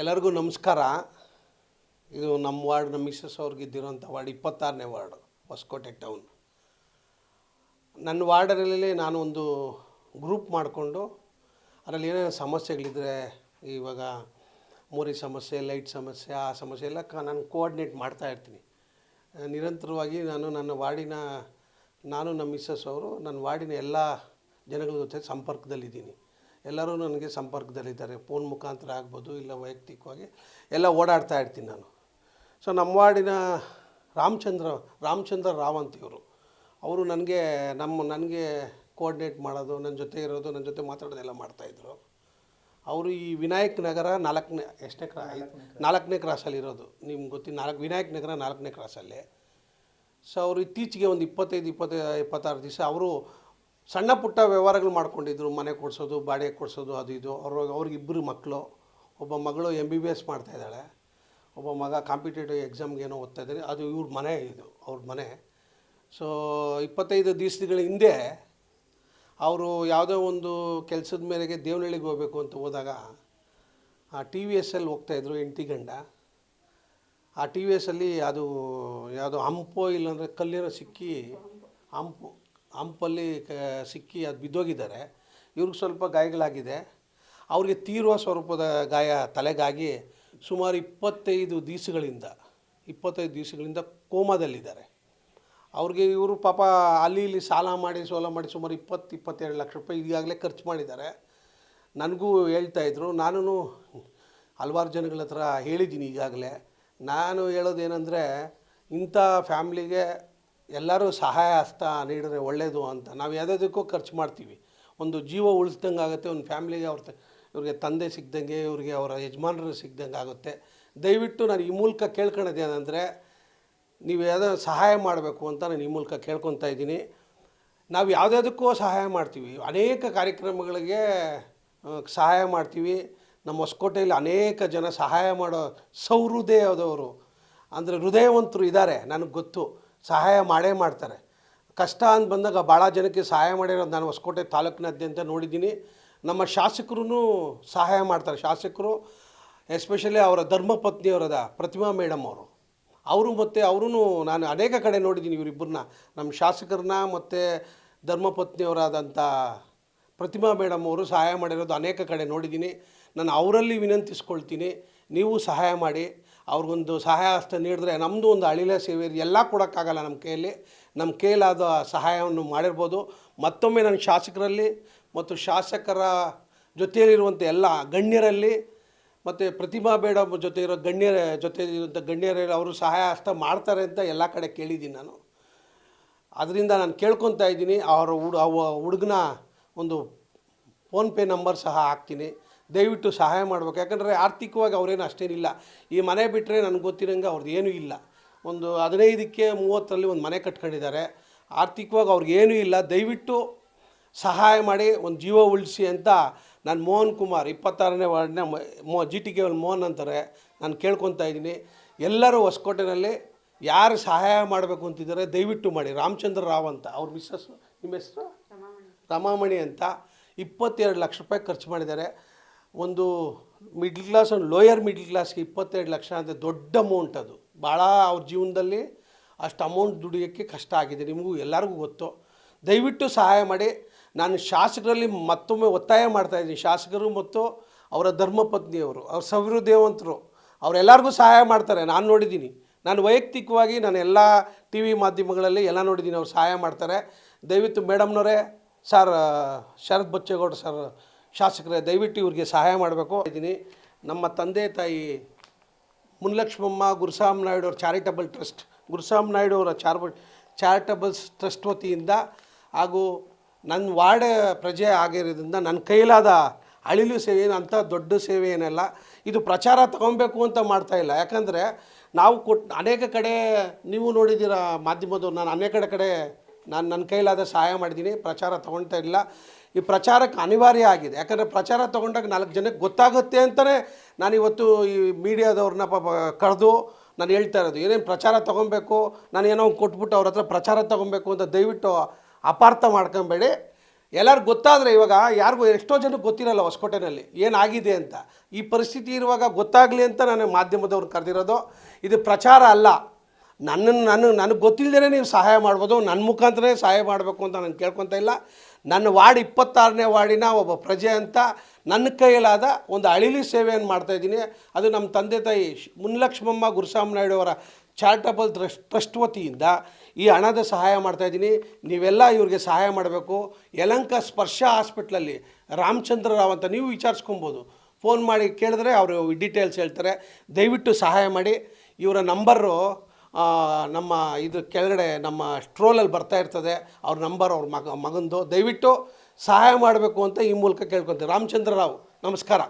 ಎಲ್ಲರಿಗೂ ನಮಸ್ಕಾರ. ಇದು ನಮ್ಮ ವಾರ್ಡ್ ನಮ್ಮ ಮಿಸ್ಸಸ್ ಅವ್ರಿಗೆ ಇದ್ದಿರೋಂಥ ವಾರ್ಡ್, ಇಪ್ಪತ್ತಾರನೇ ವಾರ್ಡ್, ಹೊಸಕೋಟೆ ಟೌನ್. ನನ್ನ ವಾರ್ಡಲ್ಲಿ ನಾನು ಒಂದು ಗ್ರೂಪ್ ಮಾಡಿಕೊಂಡು, ಅದರಲ್ಲಿ ಏನೇನು ಸಮಸ್ಯೆಗಳಿದ್ರೆ, ಇವಾಗ ಮೂರಿ ಸಮಸ್ಯೆ, ಲೈಟ್ ಸಮಸ್ಯೆ, ಆ ಸಮಸ್ಯೆ ಎಲ್ಲ ನಾನು ಕೋಆರ್ಡಿನೇಟ್ ಮಾಡ್ತಾ ಇರ್ತೀನಿ. ನಿರಂತರವಾಗಿ ನಾನು ನನ್ನ ವಾರ್ಡಿನ, ನಾನು ನಮ್ಮ ಮಿಸ್ಸಸ್ ಅವರು, ನನ್ನ ವಾರ್ಡಿನ ಎಲ್ಲ ಜನಗಳ ಜೊತೆ ಸಂಪರ್ಕದಲ್ಲಿದ್ದೀನಿ. ಎಲ್ಲರೂ ನನಗೆ ಸಂಪರ್ಕದಲ್ಲಿದ್ದಾರೆ. ಫೋನ್ ಮುಖಾಂತರ ಆಗ್ಬೋದು, ಇಲ್ಲ ವೈಯಕ್ತಿಕವಾಗಿ ಎಲ್ಲ ಓಡಾಡ್ತಾ ಇರ್ತೀನಿ ನಾನು. ಸೊ ನಮ್ಮ ವಾರ್ಡಿನ ರಾಮಚಂದ್ರ ರಾಮಚಂದ್ರ ರಾವ್ ಅಂತ ಇವರು. ಅವರು ನನಗೆ, ನಮ್ಮ, ನನಗೆ ಕೋಆರ್ಡಿನೇಟ್ ಮಾಡೋದು, ನನ್ನ ಜೊತೆ ಇರೋದು, ನನ್ನ ಜೊತೆ ಮಾತಾಡೋದೆಲ್ಲ ಮಾಡ್ತಾಯಿದ್ರು ಅವರು ಈ ವಿನಾಯಕ್ ನಗರ ನಾಲ್ಕನೇ, ಎಷ್ಟನೇ ಕ್ರಾ ನಾಲ್ಕನೇ ಕ್ರಾಸಲ್ಲಿ ಇರೋದು. ನಿಮ್ಗೆ ಗೊತ್ತಿ, ನಾಲ್ಕು, ವಿನಾಯಕ್ ನಗರ ನಾಲ್ಕನೇ ಕ್ರಾಸಲ್ಲಿ ಸೊ ಅವರು ಇತ್ತೀಚೆಗೆ ಒಂದು ಇಪ್ಪತ್ತೈದು ಇಪ್ಪತ್ತೈದು ಇಪ್ಪತ್ತಾರು ದಿವಸ ಅವರು ಸಣ್ಣ ಪುಟ್ಟ ವ್ಯವಹಾರಗಳು ಮಾಡ್ಕೊಂಡಿದ್ರು, ಮನೆ ಕೊಡಿಸೋದು, ಬಾಡಿಗೆ ಕೊಡಿಸೋದು, ಅದು ಇದು. ಅವ್ರ, ಅವ್ರಿಗಿಬ್ಬರು ಮಕ್ಕಳು ಒಬ್ಬ ಮಗಳು ಎಂ ಬಿ ಬಿ ಎಸ್ ಮಾಡ್ತಾಯಿದ್ದಾಳೆ ಒಬ್ಬ ಮಗ ಕಾಂಪಿಟೇಟಿವ್ ಎಕ್ಸಾಮ್ಗೆ ಏನೋ ಓದ್ತಾ ಇದ್ದಾರೆ. ಅದು ಇವ್ರ ಮನೆ ಇದು, ಅವ್ರ ಮನೆ. ಸೊ ಇಪ್ಪತ್ತೈದು ದಿವಸಗಳ ಹಿಂದೆ ಅವರು ಯಾವುದೋ ಒಂದು ಕೆಲಸದ ಮೇರೆಗೆ ದೇವನಹಳ್ಳಿಗೆ ಹೋಗಬೇಕು ಅಂತ ಹೋದಾಗ, ಆ ಟಿ ವಿ ಎಸ್ಸಲ್ಲಿ ಹೋಗ್ತಾಯಿದ್ರು ಎಂಟಿ ಗಂಡ. ಆ ಟಿ ವಿ ಎಸ್ಸಲ್ಲಿ ಅದು, ಯಾವುದೋ ಹಂಪೋ ಇಲ್ಲಾಂದರೆ ಕಲ್ಲಿರೋ ಸಿಕ್ಕಿ, ಹಂಪು. ಹಂಪಲ್ಲಿ ಕ ಸಿಕ್ಕಿ ಅದು ಬಿದ್ದೋಗಿದ್ದಾರೆ. ಇವ್ರಿಗೆ ಸ್ವಲ್ಪ ಗಾಯಗಳಾಗಿದೆ. ಅವ್ರಿಗೆ ತೀರುವ ಸ್ವರೂಪದ ಗಾಯ ತಲೆಗಾಗಿ ಸುಮಾರು ಇಪ್ಪತ್ತೈದು ದಿವಸಗಳಿಂದ ಇಪ್ಪತ್ತೈದು ದಿವಸಗಳಿಂದ ಕೋಮಾದಲ್ಲಿದ್ದಾರೆ. ಅವ್ರಿಗೆ ಇವರು ಪಾಪ ಅಲ್ಲಿ ಇಲ್ಲಿ ಸಾಲ ಮಾಡಿ, ಸೋಲ ಮಾಡಿ ಸುಮಾರು ಇಪ್ಪತ್ತು ಇಪ್ಪತ್ತೆರಡು ಲಕ್ಷ ರೂಪಾಯಿ ಈಗಾಗಲೇ ಖರ್ಚು ಮಾಡಿದ್ದಾರೆ. ನನಗೂ ಹೇಳ್ತಾಯಿದ್ರು ನಾನು ಹಲವಾರು ಜನಗಳ ಹತ್ರ ಹೇಳಿದ್ದೀನಿ ಈಗಾಗಲೇ. ನಾನು ಹೇಳೋದೇನೆಂದರೆ ಇಂಥ ಫ್ಯಾಮ್ಲಿಗೆ ಎಲ್ಲರೂ ಸಹಾಯ ಹಸ್ತ ನೀಡಿದ್ರೆ ಒಳ್ಳೆಯದು ಅಂತ. ನಾವು ಯಾವುದಕ್ಕೂ ಖರ್ಚು ಮಾಡ್ತೀವಿ. ಒಂದು ಜೀವ ಉಳಿಸ್ದಂಗೆ ಆಗುತ್ತೆ, ಒಂದು ಫ್ಯಾಮಿಲಿಗೆ ಅವ್ರ ಇವ್ರಿಗೆ ತಂದೆ ಸಿಗ್ದಂಗೆ ಇವ್ರಿಗೆ ಅವರ ಯಜಮಾನರು ಸಿಗ್ದಂಗೆ ಆಗುತ್ತೆ. ದಯವಿಟ್ಟು ನಾನು ಈ ಮೂಲಕ ಕೇಳ್ಕೊಳ್ಳೋದು ಏನಂದರೆ, ನೀವು ಯಾವುದೋ ಸಹಾಯ ಮಾಡಬೇಕು ಅಂತ ನಾನು ಈ ಮೂಲಕ ಕೇಳ್ಕೊತಾ ಇದ್ದೀನಿ. ನಾವು ಯಾವುದ್ಯಾವುದಕ್ಕೂ ಸಹಾಯ ಮಾಡ್ತೀವಿ. ಅನೇಕ ಕಾರ್ಯಕ್ರಮಗಳಿಗೆ ಸಹಾಯ ಮಾಡ್ತೀವಿ. ನಮ್ಮ ಹೊಸಕೋಟೆಯಲ್ಲಿ ಅನೇಕ ಜನ ಸಹಾಯ ಮಾಡೋ ಸೌಹೃದಯದವರು, ಅಂದರೆ ಹೃದಯವಂತರು ಇದ್ದಾರೆ ನನಗೆ ಗೊತ್ತು. ಸಹಾಯ ಮಾಡೇ ಮಾಡ್ತಾರೆ. ಕಷ್ಟ ಅಂತ ಬಂದಾಗ ಭಾಳ ಜನಕ್ಕೆ ಸಹಾಯ ಮಾಡಿರೋದು ನಾನು ಹೊಸಕೋಟೆ ತಾಲೂಕಿನಾದ್ಯಂತ ನೋಡಿದ್ದೀನಿ. ನಮ್ಮ ಶಾಸಕರು ಸಹಾಯ ಮಾಡ್ತಾರೆ. ಶಾಸಕರು, ಎಸ್ಪೆಷಲಿ ಅವರ ಧರ್ಮಪತ್ನಿಯವರದ ಪ್ರತಿಮಾ ಮೇಡಮ್ ಅವರು. ಅವರು ಮತ್ತು ಅವರೂ ನಾನು ಅನೇಕ ಕಡೆ ನೋಡಿದ್ದೀನಿ ಇವರಿಬ್ಬರನ್ನ. ನಮ್ಮ ಶಾಸಕರನ್ನ ಮತ್ತು ಧರ್ಮಪತ್ನಿಯವರಾದಂಥ ಪ್ರತಿಮಾ ಮೇಡಮ್ ಅವರು ಸಹಾಯ ಮಾಡಿರೋದು ಅನೇಕ ಕಡೆ ನೋಡಿದ್ದೀನಿ. ನಾನು ಅವರಲ್ಲಿ ವಿನಂತಿಸ್ಕೊಳ್ತೀನಿ, ನೀವು ಸಹಾಯ ಮಾಡಿ. ಅವ್ರಿಗೊಂದು ಸಹಾಯ ಹಸ್ತ ನೀಡಿದ್ರೆ ನಮ್ಮದು ಒಂದು ಅಳಿಲ ಸೇವೆ ಎಲ್ಲ ಕೊಡೋಕ್ಕಾಗಲ್ಲ ನಮ್ಮ ಕೈಯಲ್ಲಿ. ನಮ್ಮ ಕೈಲಾದ ಸಹಾಯವನ್ನು ಮಾಡಿರ್ಬೋದು. ಮತ್ತೊಮ್ಮೆ ನನ್ನ ಶಾಸಕರಲ್ಲಿ ಮತ್ತು ಶಾಸಕರ ಜೊತೆಯಲ್ಲಿರುವಂಥ ಎಲ್ಲ ಗಣ್ಯರಲ್ಲಿ ಮತ್ತು ಪ್ರತಿಭಾ ಬೇಡ ಜೊತೆ ಇರೋ ಗಣ್ಯರ ಜೊತೆ ಇರುವಂಥ ಗಣ್ಯರಲ್ಲಿ ಅವರು ಸಹಾಯ ಹಸ್ತ ಮಾಡ್ತಾರೆ ಅಂತ ಎಲ್ಲ ಕಡೆ ಕೇಳಿದ್ದೀನಿ ನಾನು. ಅದರಿಂದ ನಾನು ಕೇಳ್ಕೊತಾ ಇದ್ದೀನಿ. ಅವರ ಹುಡು, ಅವ ಹುಡುಗನ ಒಂದು ಫೋನ್ಪೇ ನಂಬರ್ ಸಹ ಹಾಕ್ತೀನಿ. ದಯವಿಟ್ಟು ಸಹಾಯ ಮಾಡಬೇಕು. ಯಾಕಂದರೆ ಆರ್ಥಿಕವಾಗಿ ಅವರೇನು ಅಷ್ಟೇನಿಲ್ಲ. ಈ ಮನೆ ಬಿಟ್ಟರೆ ನನಗೆ ಗೊತ್ತಿರೋಂಗೆ ಅವ್ರದ್ದು ಏನೂ ಇಲ್ಲ. ಒಂದು ಹದಿನೈದಕ್ಕೆ ಮೂವತ್ತರಲ್ಲಿ ಒಂದು ಮನೆ ಕಟ್ಕೊಂಡಿದ್ದಾರೆ. ಆರ್ಥಿಕವಾಗಿ ಅವ್ರಿಗೆ ಏನೂ ಇಲ್ಲ. ದಯವಿಟ್ಟು ಸಹಾಯ ಮಾಡಿ ಒಂದು ಜೀವ ಉಳಿಸಿ ಅಂತ ನಾನು ಮೋಹನ್ ಕುಮಾರ್ ಇಪ್ಪತ್ತಾರನೇ ವಾರ್ಡ್ನ ಮೋ ಜಿ ಟಿ ಕೆವಲ್ ಮೋಹನ್ ಅಂತಾರೆ. ನಾನು ಕೇಳ್ಕೊತಾ ಇದ್ದೀನಿ. ಎಲ್ಲರೂ ಹೊಸಕೋಟೆನಲ್ಲಿ ಯಾರು ಸಹಾಯ ಮಾಡಬೇಕು ಅಂತಿದ್ದಾರೆ ದಯವಿಟ್ಟು ಮಾಡಿ. ರಾಮಚಂದ್ರ ರಾವ್ ಅಂತ. ಅವ್ರ ಮಿಸ್ಸಸ್ ನಿಮ್ಮ ಹೆಸರು? ರಮಾಮಣಿ ಅಂತ. ಇಪ್ಪತ್ತೆರಡು ಲಕ್ಷ ರೂಪಾಯಿ ಖರ್ಚು ಮಾಡಿದ್ದಾರೆ. ಒಂದು ಮಿಡ್ಲ್ ಕ್ಲಾಸ್ ಒಂದು ಲೋಯರ್ ಮಿಡ್ಲ್ ಕ್ಲಾಸ್ಗೆ ಇಪ್ಪತ್ತೆರಡು ಲಕ್ಷ ಅಂದರೆ ದೊಡ್ಡ ಅಮೌಂಟ್ ಅದು. ಭಾಳ ಅವ್ರ ಜೀವನದಲ್ಲಿ ಅಷ್ಟು ಅಮೌಂಟ್ ದುಡಿಯೋಕ್ಕೆ ಕಷ್ಟ ಆಗಿದೆ. ನಿಮಗೂ ಎಲ್ಲರಿಗೂ ಗೊತ್ತು. ದಯವಿಟ್ಟು ಸಹಾಯ ಮಾಡಿ. ನಾನು ಶಾಸಕರಲ್ಲಿ ಮತ್ತೊಮ್ಮೆ ಒತ್ತಾಯ ಮಾಡ್ತಾ ಇದ್ದೀನಿ. ಶಾಸಕರು ಮತ್ತು ಅವರ ಧರ್ಮಪತ್ನಿಯವರು, ಅವ್ರ ಸಹೃದಯವಂತರು ಅವರೆಲ್ಲರಿಗೂ ಸಹಾಯ ಮಾಡ್ತಾರೆ. ನಾನು ನೋಡಿದ್ದೀನಿ. ನಾನು ವೈಯಕ್ತಿಕವಾಗಿ ನಾನು ಎಲ್ಲ ಟಿ ವಿ ಮಾಧ್ಯಮಗಳಲ್ಲಿ ಎಲ್ಲ ನೋಡಿದ್ದೀನಿ. ಅವ್ರು ಸಹಾಯ ಮಾಡ್ತಾರೆ. ದಯವಿಟ್ಟು ಮೇಡಮ್ನವರೇ ಸರ್ ಶರತ್ ಬಚ್ಚೇಗೌಡ ಸರ್ ಶಾಸಕರೇ, ದಯವಿಟ್ಟು ಇವ್ರಿಗೆ ಸಹಾಯ ಮಾಡಬೇಕು. ಇದ್ದೀನಿ. ನಮ್ಮ ತಂದೆ ತಾಯಿ ಮುನ್ಲಕ್ಷ್ಮಮ್ಮ ಗುರುಸಾಮ್ ನಾಯ್ಡು ಅವ್ರ ಚಾರಿಟಬಲ್ ಟ್ರಸ್ಟ್ ಗುರುಸಾಮ್ ನಾಯ್ಡು ಅವರ ಚಾರ್ ಚಾರಿಟಬಲ್ಸ್ ಟ್ರಸ್ಟ್ ವತಿಯಿಂದ ಹಾಗೂ ನನ್ನ ವಾರ್ಡ್ ಪ್ರಜೆ ಆಗಿರೋದ್ರಿಂದ ನನ್ನ ಕೈಲಾದ ಅಳಿಲು ಸೇವೆ ಅಂಥ ದೊಡ್ಡ ಸೇವೆ ಏನಲ್ಲ. ಇದು ಪ್ರಚಾರ ತಗೊಬೇಕು ಅಂತ ಮಾಡ್ತಾ ಇಲ್ಲ. ಯಾಕಂದರೆ ನಾವು ಕೊಟ್ಟು ಅನೇಕ ಕಡೆ ನೀವು ನೋಡಿದ್ದೀರ ಮಾಧ್ಯಮದವ್ರು, ನಾನು ಅನೇಕ ಕಡೆ ಕಡೆ ನಾನು ನನ್ನ ಕೈಲಾದ ಸಹಾಯ ಮಾಡಿದ್ದೀನಿ ಪ್ರಚಾರ ತೊಗೊಳ್ತಾ ಇಲ್ಲ. ಈ ಪ್ರಚಾರಕ್ಕೆ ಅನಿವಾರ್ಯ ಆಗಿದೆ. ಯಾಕಂದರೆ ಪ್ರಚಾರ ತೊಗೊಂಡಾಗ ನಾಲ್ಕು ಜನಕ್ಕೆ ಗೊತ್ತಾಗುತ್ತೆ ಅಂತಲೇ ನಾನಿವತ್ತು ಈ ಮೀಡಿಯಾದವ್ರನ್ನ ಪಾಪ ಕರೆದು ನಾನು ಹೇಳ್ತಾ ಇರೋದು. ಏನೇನು ಪ್ರಚಾರ ತೊಗೊಬೇಕು, ನಾನು ಏನೋ ಕೊಟ್ಬಿಟ್ಟು ಅವ್ರ ಹತ್ರ ಪ್ರಚಾರ ತೊಗೊಬೇಕು ಅಂತ ದಯವಿಟ್ಟು ಅಪಾರ್ಥ ಮಾಡ್ಕೊಬೇಡಿ. ಎಲ್ಲರಿಗೂ ಗೊತ್ತಾದರೆ ಇವಾಗ ಯಾರಿಗೂ ಎಷ್ಟೋ ಜನಕ್ಕೆ ಗೊತ್ತಿರಲ್ಲ ಹೊಸಕೋಟೆನಲ್ಲಿ ಏನಾಗಿದೆ ಅಂತ. ಈ ಪರಿಸ್ಥಿತಿ ಇರುವಾಗ ಗೊತ್ತಾಗಲಿ ಅಂತ ನಾನು ಮಾಧ್ಯಮದವ್ರು ಕರೆದಿರೋದು. ಇದು ಪ್ರಚಾರ ಅಲ್ಲ. ನನ್ನನ್ನು ನಾನು ನನಗೆ ಗೊತ್ತಿಲ್ಲದೇ ನೀವು ಸಹಾಯ ಮಾಡ್ಬೋದು ನನ್ನ ಮುಖಾಂತರನೇ ಸಹಾಯ ಮಾಡಬೇಕು ಅಂತ ನಾನು ಕೇಳ್ಕೊತ ಇಲ್ಲ. ನನ್ನ ವಾರ್ಡ್ ಇಪ್ಪತ್ತಾರನೇ ವಾರ್ಡಿನ ಒಬ್ಬ ಪ್ರಜೆ ಅಂತ ನನ್ನ ಕೈಯಲ್ಲಾದ ಒಂದು ಅಳಿಲಿ ಸೇವೆಯನ್ನು ಮಾಡ್ತಾಯಿದ್ದೀನಿ ಅದು ನಮ್ಮ ತಂದೆ ತಾಯಿ ಮುನ್ಲಕ್ಷ್ಮಮ್ಮ ಗುರುಸ್ವಾಮಿ ನಾಯ್ಡು ಅವರ ಚಾರಿಟಬಲ್ ಟ್ರಸ್ಟ್ ಟ್ರಸ್ಟ್ ವತಿಯಿಂದ ಈ ಹಣದ ಸಹಾಯ ಮಾಡ್ತಾಯಿದ್ದೀನಿ ನೀವೆಲ್ಲ ಇವ್ರಿಗೆ ಸಹಾಯ ಮಾಡಬೇಕು. ಯಲಂಕ ಸ್ಪರ್ಶ ಹಾಸ್ಪಿಟ್ಲಲ್ಲಿ ರಾಮಚಂದ್ರ ರಾವ್ ಅಂತ ನೀವು ವಿಚಾರಿಸ್ಕೊಬೋದು. ಫೋನ್ ಮಾಡಿ ಕೇಳಿದ್ರೆ ಅವರು ಡೀಟೇಲ್ಸ್ ಹೇಳ್ತಾರೆ. ದಯವಿಟ್ಟು ಸಹಾಯ ಮಾಡಿ. ಇವರ ನಂಬರು ನಮ್ಮ ಇದು ಕೆಳಗಡೆ ನಮ್ಮ ಸ್ಟ್ರೋಲಲ್ಲಿ ಬರ್ತಾ ಇರ್ತದೆ. ಅವ್ರ ನಂಬರ್ ಅವ್ರ ಮಗ, ಮಗಂದು. ದಯವಿಟ್ಟು ಸಹಾಯ ಮಾಡಬೇಕು ಅಂತ ಈ ಮೂಲಕ ಕೇಳ್ಕೊತೀನಿ. ರಾಮಚಂದ್ರ ರಾವ್, ನಮಸ್ಕಾರ.